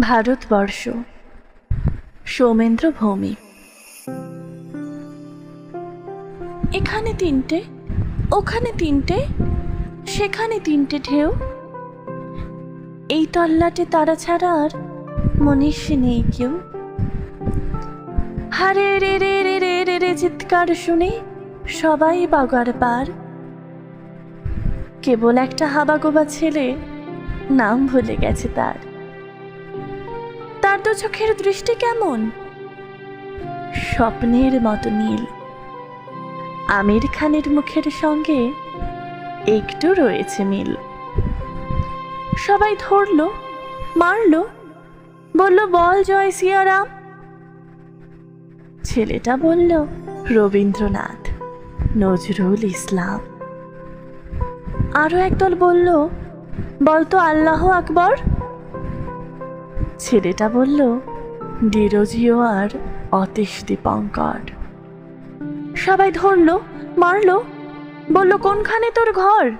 ভারতবর্ষ। সৌমেন্দ্র ভৌমিক এখানে তিনটে, ওখানে তিনটে, সেখানে তিনটে ঢেউ। এই তল্লাটে তারা ছাড়া আর মনীষ নেই কেউ। হারে রে রে রে রে রে রে চিৎকার শুনে সবাই বাগার পার। কেবল একটা হাবাগোবা ছেলে নাম ভুলে গেছে তার। তার তো চোখের দৃষ্টি কেমন? স্বপ্নের মতো নীল। আমির খানের মুখের সঙ্গে একটু রয়েছে মিল। সবাই ধরলো, মারলো, বলল, বল জয় সিয়ারাম। ছেলেটা বলল, রবীন্দ্রনাথ, নজরুল ইসলাম। আরও একদল বলল বলতো আল্লাহ আকবর। ছেলেটা বলল, ডিরোজিও আর অতীশ দীপঙ্কর। সবাই ধরলো, মারলো, বলল, কোনখানে তোর ঘর?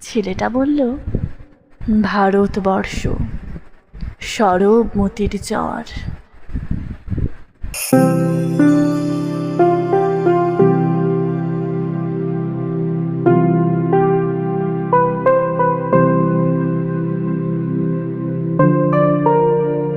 ছেলেটা বলল, ভারতবর্ষ সরব মতির চর